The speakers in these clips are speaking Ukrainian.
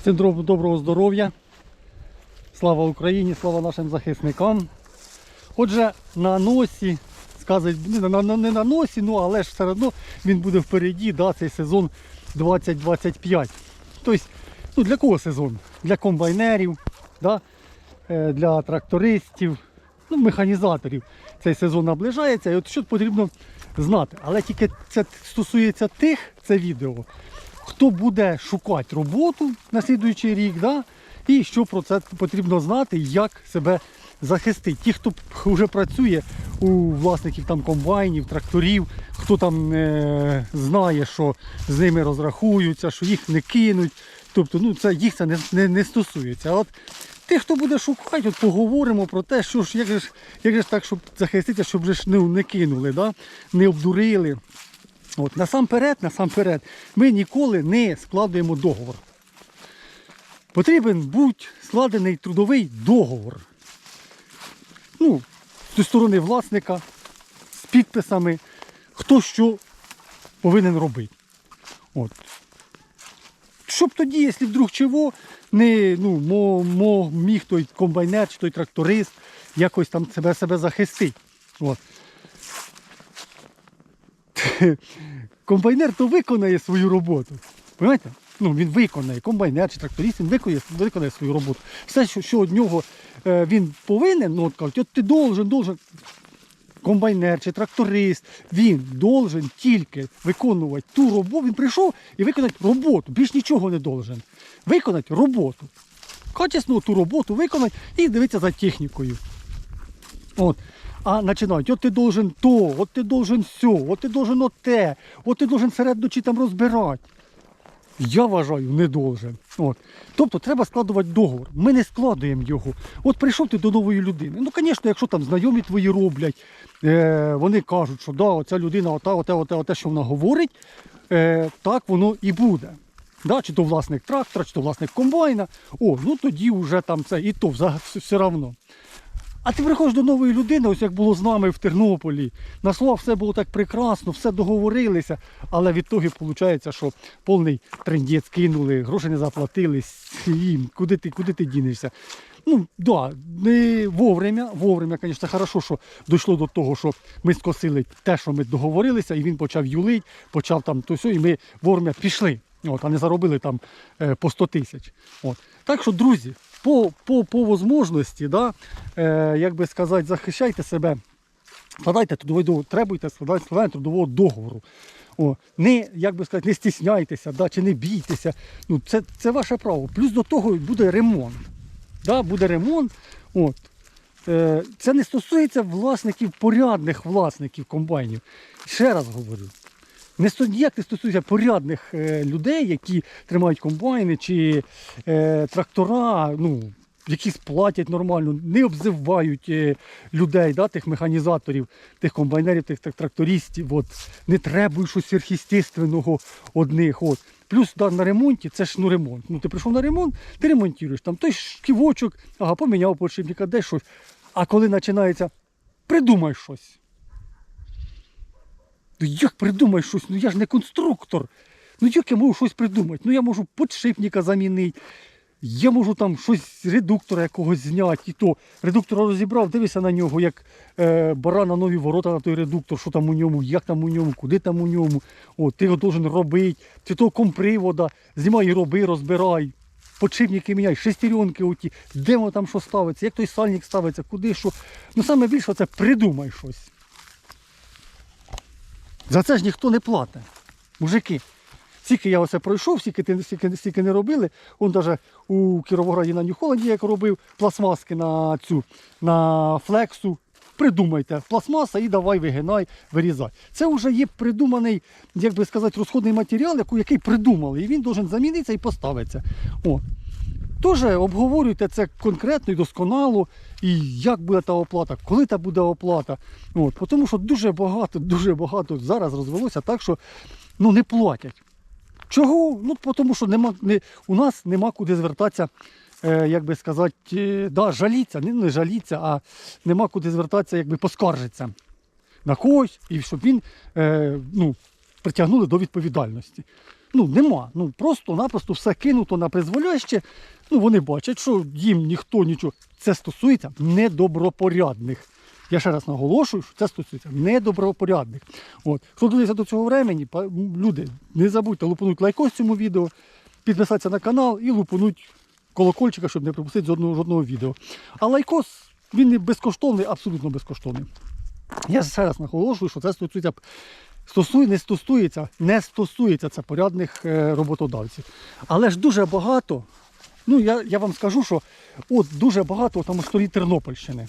Всім доброго здоров'я. Слава Україні, слава нашим захисникам. Отже, на носі, сказать, не на, носі, ну але ж все одно він буде впереді, да, цей сезон 2025. Тобто, ну для кого сезон? Для комбайнерів, да, е, для трактористів, ну, механізаторів. Цей сезон наближається. І от що потрібно знати. Але тільки це стосується тих, це відео, хто буде шукати роботу на слідуючий рік, да? і що про це потрібно знати, як себе захистити. Ті, хто вже працює у власників там комбайнів, тракторів, хто там е, знає, що з ними розрахуються, що їх не кинуть. Тобто, ну це їх це не, не, не стосується. От тих, хто буде шукати, от поговоримо про те, що ж, як же ж, як же ж так, щоб захиститися, щоб же ж не, не кинули, да? не обдурили. От, насамперед, насамперед, ми ніколи не складуємо договор. Потрібен будь складений трудовий договор. Ну, зі сторони власника, з підписами, хто що повинен робити. От. Щоб тоді, якщо вдруг чого, не, ну, мо, мо, міг той комбайнер чи той тракторист якось там себе, себе захистить. Комбайнер то виконає свою роботу. Понимаєте? Ну, він виконає, комбайнер чи тракторист, він виконає, виконає свою роботу. Все, що, що від нього е, він повинен, ну от кажуть, от ти должен, должен. Комбайнер чи тракторист, він должен тільки виконувати ту роботу. Він прийшов і виконати роботу. Більш нічого не должен. Виконати роботу. Качесно ту роботу виконати і дивитися за технікою. От. А починають, от ти должен то, от ти должен сьо, от ти должен оте, от ти должен серед ночі там розбирати. Я вважаю, не должен. От. Тобто треба складувати договор. Ми не складуємо його. От прийшов ти до нової людини. Ну, звісно, якщо там знайомі твої роблять, е, вони кажуть, що да, оця людина, ота, оте, оте, оте, що вона говорить, е, так воно і буде. Да, чи то власник трактора, чи то власник комбайна. О, ну тоді вже там це і то все одно. А ти приходиш до нової людини, ось як було з нами в Тернополі. На слова все було так прекрасно, все договорилися, але в ітогі виходить, що повний трендець кинули, гроші не заплатили, їм, куди ти, куди ти дінешся. Ну, да, не вовремя, вовремя, звісно, хорошо, що дійшло до того, що ми скосили те, що ми договорилися, і він почав юлить, почав там то все, і ми вовремя пішли. От, а не заробили там е, по 100 тисяч. От. Так що, друзі, по, по, по можливості, да, е, як би сказати, захищайте себе, складайте трудовий требуйте складання, складання трудового договору. О, не, як би сказати, не стісняйтеся, да, чи не бійтеся. Ну, це, це ваше право. Плюс до того буде ремонт. Да, буде ремонт. От. Е, це не стосується власників, порядних власників комбайнів. Ще раз говорю. Не ніяк не стосується порядних е, людей, які тримають комбайни чи е, трактора, ну, які сплатять нормально, не обзивають е, людей, да, тих механізаторів, тих комбайнерів, тих трактористів. От, не требують щось сверхъестественного одних. От. Плюс да, на ремонті це ж ну, ремонт. Ну, ти прийшов на ремонт, ти ремонтуєш. Там той шківочок, ага, поміняв подшипника, десь щось. А коли починається, придумай щось. Ну як придумаєш щось? Ну я ж не конструктор. Ну як я можу щось придумати? Ну я можу подшипника замінити. Я можу там щось з редуктора якогось зняти. І то редуктора розібрав, дивися на нього, як е, бара нові ворота на той редуктор, що там у ньому, як там у ньому, куди там у ньому. О, ти його должен робити. Чи то компривода, знімай і роби, розбирай. Подшипники міняй, шестеренки оті, де воно там що ставиться, як той сальник ставиться, куди що. Ну саме більше це придумай щось. За це ж ніхто не платить. Мужики. Скільки я оце пройшов, скільки, ти- скільки, скільки не робили. Он навіть у Кіровограді на Нью-Холланді, як робив пластмаски на цю, на флексу. Придумайте, пластмаса і давай вигинай, вирізай. Це вже є придуманий, як би сказати, розходний матеріал, який придумали. І він має замінитися і поставитися. О. Теж обговорюйте це конкретно і досконало, і як буде та оплата, коли та буде оплата. От, тому що дуже багато, дуже багато зараз розвелося так, що ну, не платять. Чого? Ну, тому що нема, не, у нас нема куди звертатися, е, як би сказати, е, да, жаліться, не, не жаліться, а нема куди звертатися, якби поскаржитися на когось, і щоб він е, ну, притягнули до відповідальності. Ну, нема. Ну, просто-напросто все кинуто на призволяще. Ну, вони бачать, що їм ніхто нічого. Це стосується недобропорядних. Я ще раз наголошую, що це стосується недобропорядних. От. Хто дивиться до цього времени, люди, не забудьте лупануть лайкос цьому відео, підписатися на канал і лупануть колокольчика, щоб не пропустити жодного, жодного відео. А лайкос, він не безкоштовний, абсолютно безкоштовний. Я ще раз наголошую, що це стосується стосує, не стосується, не стосується це порядних е, роботодавців. Але ж дуже багато, ну я, я вам скажу, що от дуже багато там у столі Тернопільщини.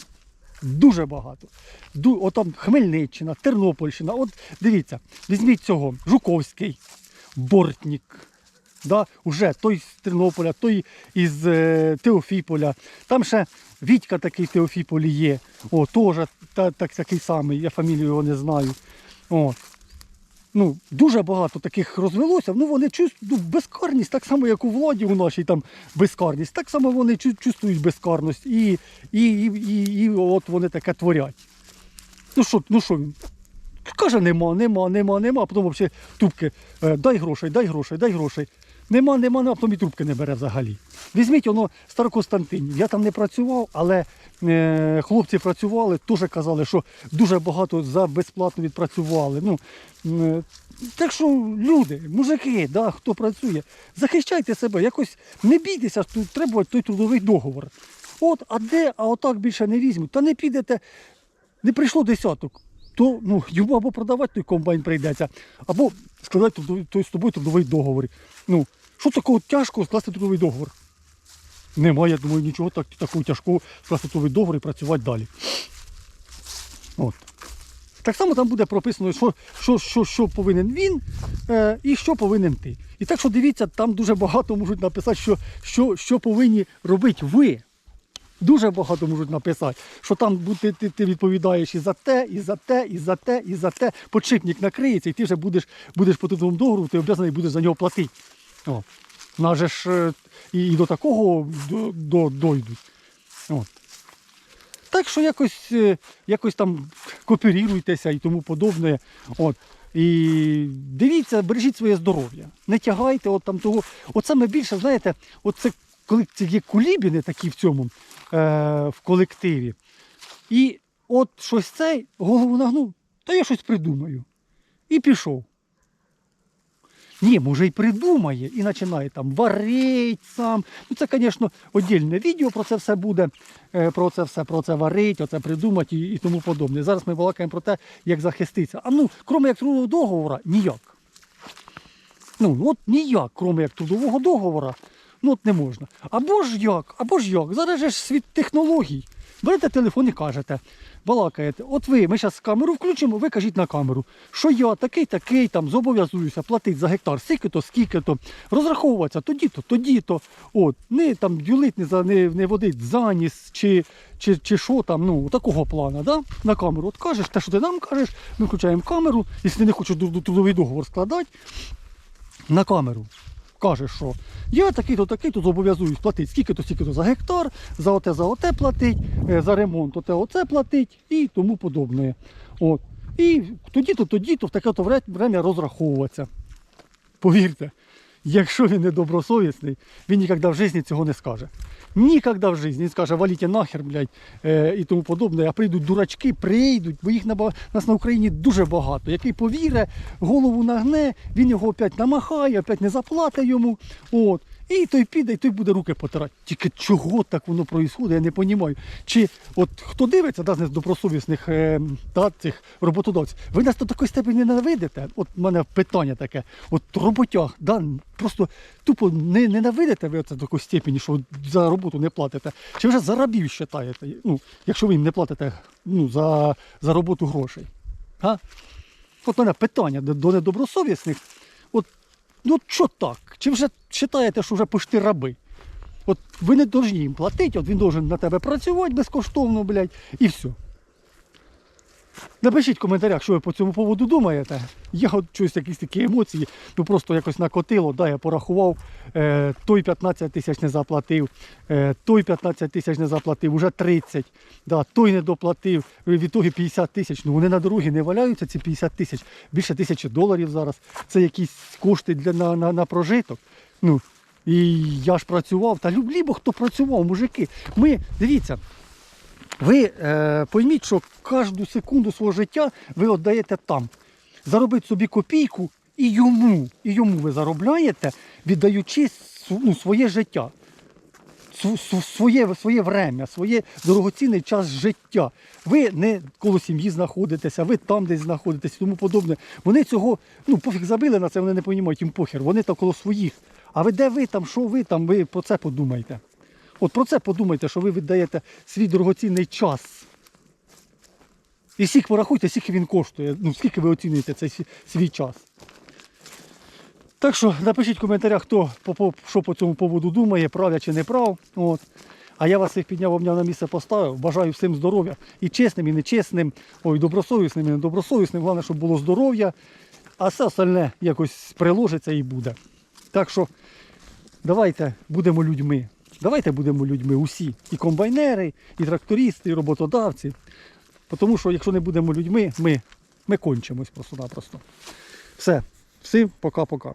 Дуже багато. Ду, от Хмельниччина, Тернопільщина. От дивіться, візьміть цього, Жуковський, Бортнік. Да, уже той з Тернополя, той із е, Теофіполя. Там ще Вітька такий в Теофіполі є. О, теж та, так, такий самий, я фамілію його не знаю. От. Ну, дуже багато таких розвелося. Ну, вони чувствують ну, безкарність, так само, як у владі у нашій там безкарність. Так само вони чу- чувствують безкарність. І, і, і, і, і от вони таке творять. Ну що, ну що він? Каже, нема, нема, нема, нема. А потім взагалі трубки, е, дай грошей, дай грошей, дай грошей. Нема, нема, нема, а потім і трубки не бере взагалі. Візьміть воно Старокостянтинів. Я там не працював, але хлопці працювали, теж казали, що дуже багато за безплатно відпрацювали. Ну, е, так що люди, мужики, да, хто працює, захищайте себе, якось не бійтеся, тут треба той трудовий договор. От, а де, а отак більше не візьмуть, та не підете, не прийшло десяток, то ну, йому або продавати той комбайн прийдеться, або складати той з тобою трудовий договор. Ну, що такого тяжкого скласти трудовий договор? Немає, я думаю, нічого так, такого тяжкого скласти трудовий договор і працювати далі. От. Так само там буде прописано, що, що, що, що повинен він е, і що повинен ти. І так що дивіться, там дуже багато можуть написати, що, що, що повинні робити ви. Дуже багато можуть написати, що там ти, ти, ти відповідаєш і за те, і за те, і за те, і за те. Подшипник накриється, і ти вже будеш, будеш по трудовому договору, ти обов'язаний будеш за нього платити. О. Нас ж е, і, і до такого до, до, дойдуть. От. Так що якось, е, якось там кооперуйтеся і тому подобне. От. І дивіться, бережіть своє здоров'я. Не тягайте от там того. От саме більше, знаєте, от це коли це є кулібіни такі в цьому е, в колективі. І от щось цей голову нагнув, та я щось придумаю. І пішов. Ні, може і придумає, і починає там варить сам. Ну це, звісно, віддільне відео про це все буде, е, про це все, про це варить, оце придумати і, і тому подобне. Зараз ми балакаємо про те, як захиститися. А ну, крім як трудового договору, ніяк. Ну, от ніяк, крім як трудового договору, ну от не можна. Або ж як, або ж як. Зараз же світ технологій. Берете телефон і кажете, балакаєте, от ви, ми зараз камеру включимо, ви кажіть на камеру, що я такий, такий, там зобов'язуюся платити за гектар, скільки-то, скільки-то, розраховуватися тоді-то, тоді-то. От, не там дюлить, не, не, не водить заніс, чи, чи, чи що там, ну, такого плану, да? на камеру. От кажеш, те, що ти нам кажеш, ми включаємо камеру, якщо ти не хочеш трудовий договор складати, на камеру. Каже, що я такий-то, такий-то зобов'язуюсь платити скільки-то, скільки-то за гектар, за оте, за оте платить, е, за ремонт оте, оце платить і тому подобне. От. І тоді-то, тоді-то в таке-то вре- время розраховуватися. Повірте, якщо він не добросовісний, він ніколи в житті цього не скаже. Ніколи в житті. Він скаже, валіть нахер, блядь, е, і тому подобне. А прийдуть дурачки, прийдуть, бо їх на нас на Україні дуже багато. Який повіре, голову нагне, він його опять намахає, опять не заплатить йому. От. І той піде, і той буде руки потирати. Тільки чого так воно відбувається, я не розумію. Чи от хто дивиться да, з недобросовісних е, да, цих роботодавців, ви нас до такої степені ненавидите? От в мене питання таке. От роботяг, да, просто тупо не ненавидите ви це до такої степені, що за роботу не платите. Чи вже за рабів вважаєте, ну, якщо ви їм не платите ну, за, за роботу грошей? А? От мене питання до недобросовісних. От, ну що так? Чи вже вважаєте, що вже пошти раби? От ви не повинні їм платити, от він должен на тебе працювати безкоштовно, блядь, і все. Напишіть в коментарях, що ви по цьому поводу думаєте. Я от щось якісь такі емоції, ну просто якось накотило, да, я порахував, е, той 15 тисяч не заплатив, е, той 15 тисяч не заплатив, уже 30, да, той не доплатив, в ітогі 50 тисяч. Ну вони на дорогі не валяються, ці 50 тисяч, більше тисячі доларів зараз. Це якісь кошти для, на, на, на прожиток. Ну, і я ж працював, та люблібо хто працював, мужики. Ми, дивіться, ви е, пойміть, що кожну секунду свого життя ви віддаєте там. Заробити собі копійку і йому, і йому ви заробляєте, віддаючи ну, своє життя, св- св- своє, своє время, своє дорогоцінний час життя. Ви не коло сім'ї знаходитеся, ви там десь знаходитесь і тому подобне. Вони цього, ну, пофіг забили на це, вони не розуміють, їм похер, вони там коло своїх. А ви де ви там, що ви там, ви про це подумайте. От про це подумайте, що ви віддаєте свій дорогоцінний час. І скільки порахуйте, скільки він коштує, ну скільки ви оцінюєте цей свій- час. Так що напишіть в коментарях, хто що по цьому поводу думає, прав я чи не прав. От. А я вас всіх підняв, обняв на місце поставив. Бажаю всім здоров'я. І чесним, і нечесним, ой, добросовісним, і недобросовісним. Головне, щоб було здоров'я, а все остальне якось приложиться і буде. Так що давайте будемо людьми. Давайте будемо людьми усі. І комбайнери, і трактористи, і роботодавці. Тому що якщо не будемо людьми, ми, ми кончимось просто-напросто. Все. Всім пока-пока.